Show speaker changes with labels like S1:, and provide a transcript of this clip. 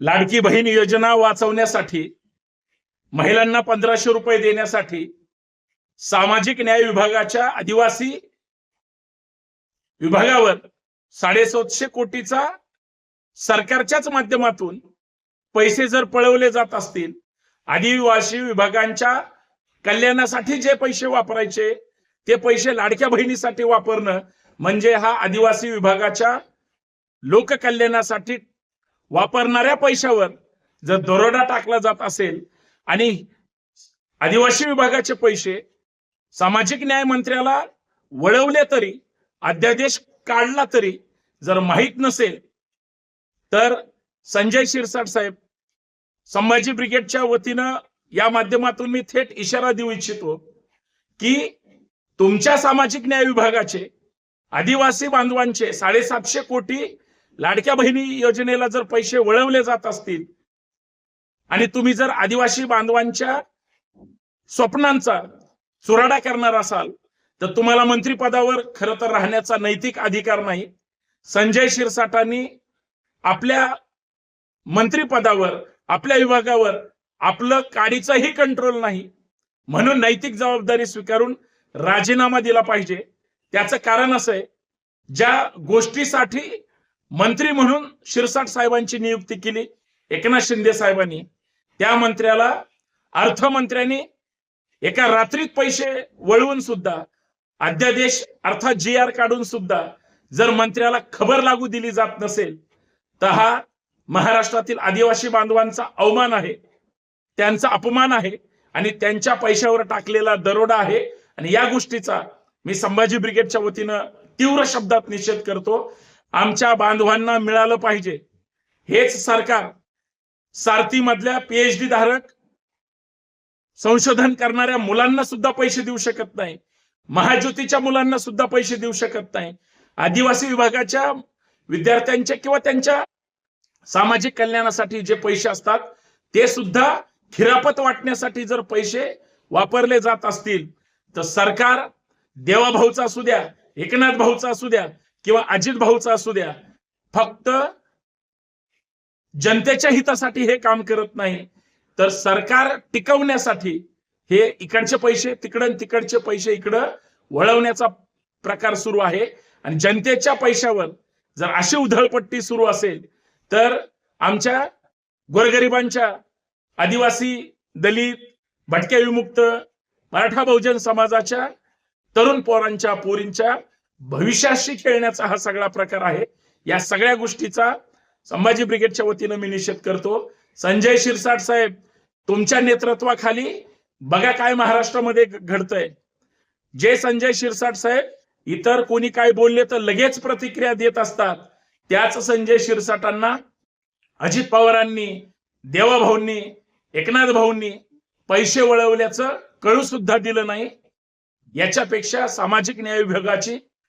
S1: लाडकी बहीण योजना वाचवण्यासाठी महिलांना पंधराशे रुपये देण्यासाठी सामाजिक न्याय विभागाच्या आदिवासी विभागावर साडेसातशे कोटीचा सरकारच्याच माध्यमातून पैसे जर पळवले जात असतील आदिवासी विभागांच्या कल्याणासाठी जे पैसे वापरायचे ते पैसे लाडक्या बहिणीसाठी वापरणं म्हणजे हा आदिवासी विभागाच्या लोककल्याणासाठी वापरणाऱ्या पैशावर जर दरोडा टाकला जात असेल आणि आदिवासी विभागाचे पैसे सामाजिक न्याय मंत्र्याला वळवले तरी अध्यादेश काढला तरी जर माहीत नसेल तर संजय शिरसाट साहेब संभाजी ब्रिगेडच्या वतीनं या माध्यमातून मी थेट इशारा देऊ इच्छितो की तुमच्या सामाजिक न्याय विभागाचे आदिवासी बांधवांचे साडेसातशे कोटी लाडक्या बहिणी योजनेला जर पैसे वळवले जात असतील आणि तुम्ही जर आदिवासी बांधवांच्या स्वप्नांचा चुराडा करणार असाल तर तुम्हाला मंत्रिपदावर खरं तर राहण्याचा नैतिक अधिकार नाही. संजय शिरसाटांनी आपल्या मंत्रिपदावर आपल्या विभागावर आपलं काडीचाही कंट्रोल नाही. म्हणून नैतिक जबाबदारी स्वीकारून राजीनामा दिला पाहिजे. त्याचं कारण असं आहे ज्या गोष्टीसाठी मंत्री म्हणून शिरसाट साहेबांची नियुक्ती केली एकनाथ शिंदे साहेबांनी. त्या मंत्र्याला अर्थमंत्र्यांनी एका रात्रीत पैसे वळवून सुद्धा अध्यादेश अर्थात जी आर काढून सुद्धा जर मंत्र्याला खबर लागू दिली जात नसेल तर हा महाराष्ट्रातील आदिवासी बांधवांचा अवमान आहे. त्यांचा अपमान आहे आणि त्यांच्या पैशावर टाकलेला दरोडा आहे. आणि या गोष्टीचा मी संभाजी ब्रिगेडच्या वतीनं तीव्र शब्दात निषेध करतो. आमच्या बांधवांना मिळालं पाहिजे. हेच सरकार सारथी मधल्या पीएचडी धारक संशोधन करणाऱ्या मुलांना सुद्धा पैसे देऊ शकत नाही. महाज्योतीच्या मुलांना सुद्धा पैसे देऊ शकत नाही. आदिवासी विभागाच्या विद्यार्थ्यांच्या किंवा त्यांच्या सामाजिक कल्याणासाठी जे पैसे असतात ते सुद्धा खिरापत वाटण्यासाठी जर पैसे वापरले जात असतील तर सरकार देवाभाऊचा असू द्या एकनाथ भाऊचा असू द्या किंवा अजित भाऊचा असू द्या फक्त जनतेच्या हितासाठी हे काम करत नाही तर सरकार टिकवण्यासाठी हे इकडचे पैसे तिकडं तिकडचे पैसे इकडं वळवण्याचा प्रकार सुरू आहे. आणि जनतेच्या पैशावर जर अशी उधळपट्टी सुरू असेल तर आमच्या गोरगरिबांच्या आदिवासी दलित भटक्या विमुक्त मराठा बहुजन समाजाच्या तरुण पोरांच्या पोरींच्या भविष्याशी खेळण्याचा हा सगळा प्रकार आहे. या सगळ्या गोष्टीचा संभाजी ब्रिगेडच्या वतीनं मी निषेध करतो. संजय शिरसाट साहेब तुमच्या नेतृत्वाखाली बघा काय महाराष्ट्रामध्ये घडतंय. जे संजय शिरसाट साहेब इतर कोणी काय बोलले तर लगेच प्रतिक्रिया देत असतात. त्याच संजय शिरसाटांना अजित पवारांनी देवाभाऊंनी एकनाथ भाऊंनी पैसे वळवल्याचं कळू सुद्धा दिलं नाही. याच्यापेक्षा सामाजिक न्याय विभागाची